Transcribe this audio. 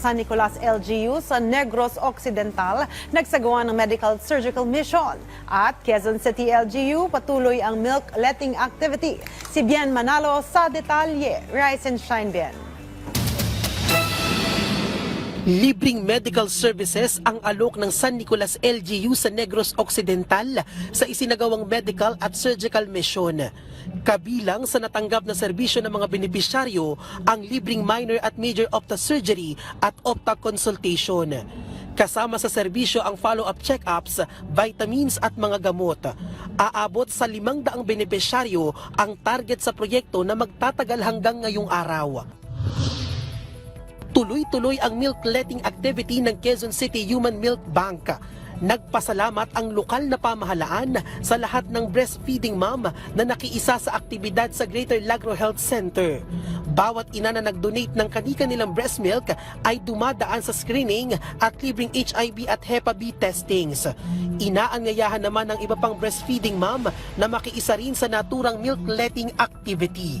San Nicolas LGU sa Negros Occidental nagsagawa ng medical surgical mission. At Quezon City LGU patuloy ang milk letting activity. Si Bien Manalo sa detalye. Rise and shine, Bien. Libreng medical services ang alok ng San Nicolas LGU sa Negros Occidental sa isinagawang medical at surgical mission. Kabilang sa natanggap na serbisyo ng mga benepisyaryo ang libreng minor at major opta surgery at opta consultation. Kasama sa serbisyo ang follow-up check-ups, vitamins at mga gamot. Aabot sa limang daang benepisyaryo ang target sa proyekto na magtatagal hanggang ngayong araw. Tuloy-tuloy ang milk letting activity ng Quezon City Human Milk Bank. Nagpasalamat ang lokal na pamahalaan sa lahat ng breastfeeding mom na nakiisa sa aktibidad sa Greater Lagro Health Center. Bawat ina na nag-donate ng kanika nilang breast milk ay dumadaan sa screening at libreng HIV at Hepa B testings. Inaanyayahan naman ng iba pang breastfeeding mom na makiisa rin sa naturang milk letting activity.